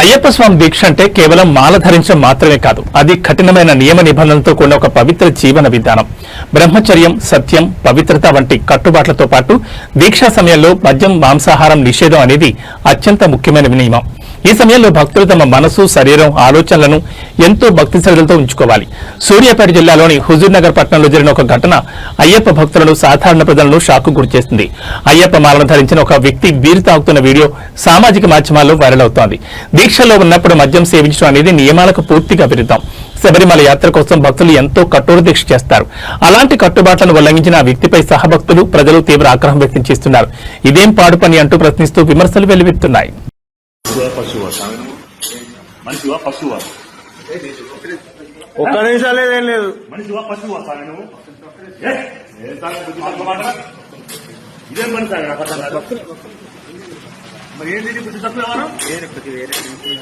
అయ్యప్ప స్వామి దీక్ష అంటే కేవలం మాల ధరించడం మాత్రమే కాదు. అది కఠినమైన నియమ నిబంధనలతో కూడిన ఒక పవిత్ర జీవన విధానం. బ్రహ్మచర్యం సత్యం పవిత్రత వంటి కట్టుబాట్లతో పాటు దీక్షా సమయంలో మద్యం మాంసాహారం నిషేధం అనేది అత్యంత ముఖ్యమైన నియమం. ఈ సమయంలో భక్తులు తమ మనసు శరీరం ఆలోచనలను ఎంతో భక్తి శ్రద్ధలతో ఉంచుకోవాలి. సూర్యాపేట జిల్లాలోని హుజూర్ నగర్ పట్టణంలో జరిగిన ఒక ఘటన అయ్యప్ప భక్తులను సాధారణ ప్రజలను షాకు గురిచేస్తుంది అయ్యప్ప మాలను ధరించిన ఒక వ్యక్తి బీరు తాగుతున్న వీడియో సామాజిక మాధ్యమాల్లో వైరల్ అవుతోంది. దీక్షలో ఉన్నప్పుడు మద్యం సేవించడం అనేది నియమాలకు పూర్తిగా విరుద్ధం. శబరిమల యాత్ర కోసం భక్తులు ఎంతో కఠోర దీక్ష చేస్తారు. అలాంటి కట్టుబాట్లను ఉల్లంఘించిన ఆ వ్యక్తిపై సహభక్తులు ప్రజలు తీవ్ర ఆగ్రహం వ్యక్తం చేస్తున్నారు. ఇదేం పాడు పని అంటూ ప్రశ్నిస్తూ విమర్శలు వెల్లువెత్తున్నాయి మనిషివా పశువా ఒక్క నిమిషం లేదేం లేదు మనిషివా పశువా సామె నువ్వు ఏ? ఏ? ఇదేం. మరి ఏంటి ఇది బుద్ధి తక్కువ ఎవరు?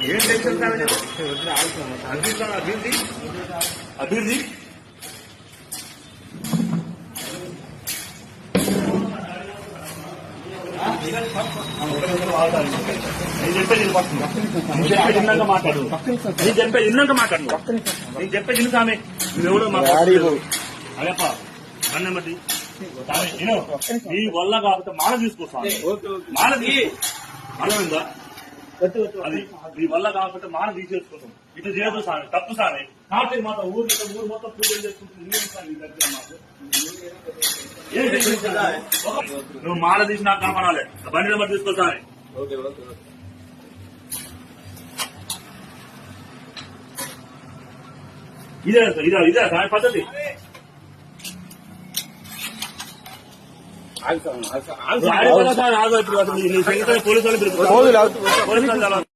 ఏం టెన్షన్? అభివృద్ధి అభివృద్ధి నేను చెప్పేది ఇది నేను చెప్పేది మాట్లాడు. నేను చెప్పేది విన్నాక మాట్లాడు నేను చెప్పేది విను సామె నువ్వెవడో మాట్లాడు అదేపా అన్నమ్మటి నీ వల్ల మాల మాల అర్థమైందా అది నీ వల్ల కాకపోతే మాల తీసేసుకోవడం ఇట్లా చేయదు సామె తప్పు సామె కార్తీక మాత ఊరు ఊరు మొత్తం పూజలు చేసుకుంటుంది నువ్వేం మాల తీసి నాకు కనపడాలి ఆ బండి నెంబర్ తీసుకో సామె ఇదే ఇదే ఇదే పద్ధతి? ఆగిపోయినా సార్ ఆగో పోలీసు వాళ్ళు